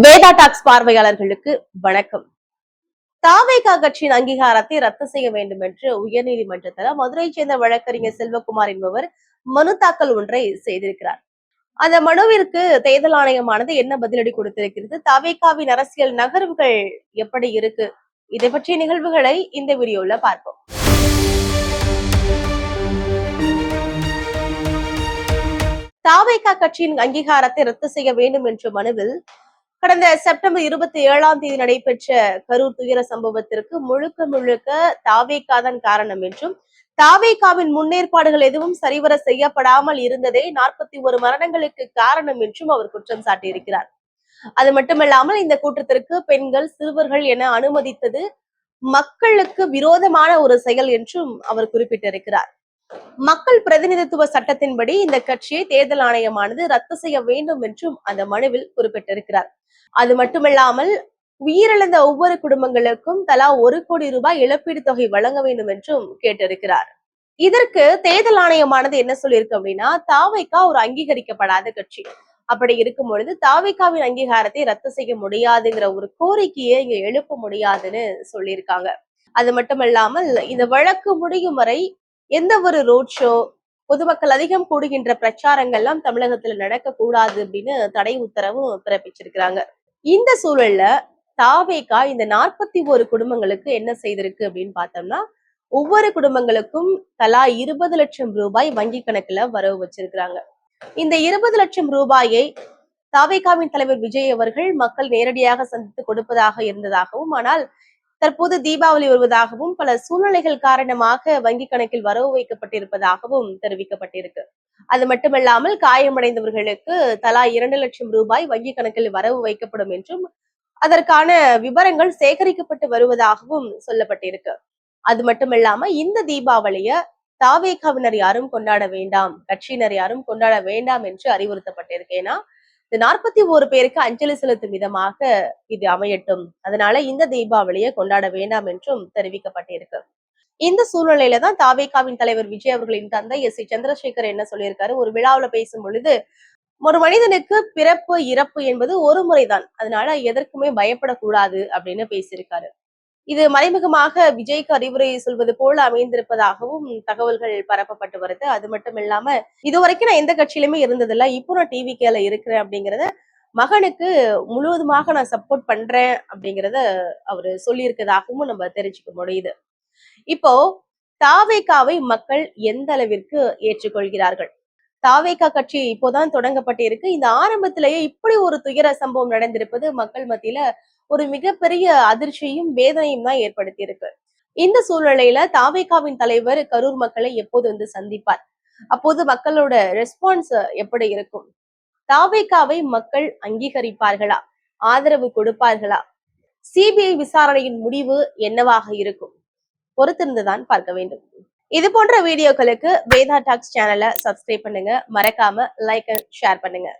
Veda tax பார்வையாளர்களுக்கு வணக்கம். தாவேகா கட்சியின் அங்கீகாரத்தை ரத்து செய்ய வேண்டும் என்று உயர்நீதிமன்றத்தில் மதுரையைச் சேர்ந்த வழக்கறிஞர் செல்வகுமார் என்பவர் மனு தாக்கல் ஒன்றை செய்திருக்கிறார். அந்த மனுவிற்கு தேர்தல் ஆணையமானது என்ன பதிலடி கொடுத்திருக்கிறது? தாவேகாவின் அரசியல் நகர்வுகள் எப்படி இருக்கு? இதை பற்றிய நிகழ்வுகளை இந்த வீடியோல பார்ப்போம். தாவேகா கட்சியின் அங்கீகாரத்தை ரத்து செய்ய வேண்டும் என்ற மனுவில் கடந்த செப்டம்பர் இருபத்தி ஏழாம் தேதி நடைபெற்ற கரூர் துயர சம்பவத்திற்கு முழுக்க முழுக்க தாவேகா தான் காரணம் என்றும் தாவேகாவின் முன்னேற்பாடுகள் எதுவும் சரிவர செய்யப்படாமல் இருந்ததே நாற்பத்தி ஒரு மரணங்களுக்கு காரணம் என்றும் அவர் குற்றம் சாட்டியிருக்கிறார். அது மட்டுமல்லாமல் இந்த கூட்டத்திற்கு பெண்கள் சிறுவர்கள் என அனுமதித்தது மக்களுக்கு விரோதமான ஒரு செயல் என்றும் அவர் குறிப்பிட்டிருக்கிறார். மக்கள் பிரதிநிதித்துவ சட்டத்தின்படி இந்த கட்சியை தேர்தல் ஆணையமானது ரத்து செய்ய வேண்டும் என்றும் அந்த மனுவில் குறிப்பிட்டிருக்கிறார். அது மட்டுமல்லாமல் உயிரிழந்த ஒவ்வொரு குடும்பங்களுக்கும் தலா ஒரு கோடி ரூபாய் இழப்பீடு தொகை வழங்க வேண்டும் என்றும் கேட்டிருக்கிறார். இதற்கு தேர்தல் ஆணையமானது என்ன சொல்லியிருக்கு அப்படின்னா தாவைக்கா ஒரு அங்கீகரிக்கப்படாத கட்சி. அப்படி இருக்கும் பொழுது தாவைக்காவின் அங்கீகாரத்தை ரத்து செய்ய முடியாதுங்கிற ஒரு கோரிக்கையை இங்க எழுப்ப முடியாதுன்னு சொல்லியிருக்காங்க. அது மட்டுமல்லாமல் இந்த வழக்கு முடியும் வரை எந்த ஒரு ரோட் ஷோ பொதுமக்கள் அதிகம் கூடுகின்ற பிரச்சாரங்கள்லாம் தமிழகத்துல நடக்க கூடாது அப்படின்னு தடை உத்தரவும் பிறப்பிச்சிருக்கிறாங்க. இந்த சூழல்ல தாவேகா இந்த நாற்பத்தி ஒரு குடும்பங்களுக்கு என்ன செய்திருக்கு அப்படின்னு பார்த்தோம்னா ஒவ்வொரு குடும்பங்களுக்கும் தலா இருபது லட்சம் ரூபாய் வங்கி கணக்குல வரவு வச்சிருக்கிறாங்க. இந்த இருபது லட்சம் ரூபாயை தாவேகாவின் தலைவர் விஜய் அவர்கள் மக்கள் நேரடியாக சந்தித்து கொடுப்பதாக இருந்ததாகவும் ஆனால் தற்போது தீபாவளி வருவதாகவும் பல சூழ்நிலைகள் காரணமாக வங்கி கணக்கில் வரவு வைக்கப்பட்டிருப்பதாகவும் தெரிவிக்கப்பட்டிருக்கு. அது மட்டுமல்லாமல் காயமடைந்தவர்களுக்கு தலா இரண்டு லட்சம் ரூபாய் வங்கி கணக்கில் வரவு வைக்கப்படும் என்றும் அதற்கான விவரங்கள் சேகரிக்கப்பட்டு வருவதாகவும் சொல்லப்பட்டிருக்கு. அது மட்டுமில்லாம இந்த தீபாவளிய தாவேகாவினர் யாரும் கொண்டாட வேண்டாம் கட்சியினர் யாரும் கொண்டாட வேண்டாம் என்று அறிவுறுத்தப்பட்டிருக்கேன்னா இந்த நாற்பத்தி ஓரு பேருக்கு அஞ்சலி செலுத்தும் விதமாக இது அமையட்டும். அதனால இந்த தீபாவளியை கொண்டாட வேண்டாம் என்றும் தெரிவிக்கப்பட்டிருக்கு. இந்த சூழ்நிலையில தான் தாவேகாவின் தலைவர் விஜய் அவர்களின் தந்தை எஸ் சி சந்திரசேகர் என்ன சொல்லியிருக்காரு? ஒரு விழாவுல பேசும் பொழுது ஒரு மனிதனுக்கு பிறப்பு இறப்பு என்பது ஒரு முறைதான். அதனால எதற்குமே பயப்படக்கூடாது அப்படின்னு பேசியிருக்காரு. இது மறைமுகமாக விஜய்க்கு அறிவுரை சொல்வது போல அமைந்திருப்பதாகவும் தகவல்கள் பரப்பப்பட்டு வருது. அது மட்டும் இல்லாம இதுவரைக்கும் நான் எந்த கட்சியிலுமே இருந்ததில்ல. இப்போ நான் டிவி கேல இருக்கிறேன் அப்படிங்கறத மகனுக்கு முழுவதுமாக நான் சப்போர்ட் பண்றேன் அப்படிங்கறத அவரு சொல்லியிருக்கதாகவும் நம்ம தெரிஞ்சுக்க முடியுது. இப்போ தாவேகாவை மக்கள் எந்த அளவிற்கு ஏற்றுக்கொள்கிறார்கள்? தாவேகா கட்சி இப்போதான் தொடங்கப்பட்டிருக்கு. இந்த ஆரம்பத்திலேயே இப்படி ஒரு துயர சம்பவம் நடந்திருப்பது மக்கள் மத்தியில ஒரு மிகப்பெரிய அதிர்ச்சியும் வேதனையும் தான் ஏற்படுத்தி இருக்கு இந்த சூழ்நிலையில தாவேகாவின் தலைவர் கரூர் மக்களை எப்போது வந்து சந்திப்பார்? அப்போது மக்களோட ரெஸ்பான்ஸ் எப்படி இருக்கும்? தாவேகாவை மக்கள் அங்கீகரிப்பார்களா? ஆதரவு கொடுப்பார்களா? சிபிஐ விசாரணையின் முடிவு என்னவாக இருக்கும்? பொறுத்திருந்துதான் பார்க்க வேண்டும். இது போன்ற வீடியோக்களுக்கு வேதா டாக்ஸ் சேனலை சப்ஸ்கிரைப் பண்ணுங்க. மறக்காம லைக் ஷேர் பண்ணுங்க.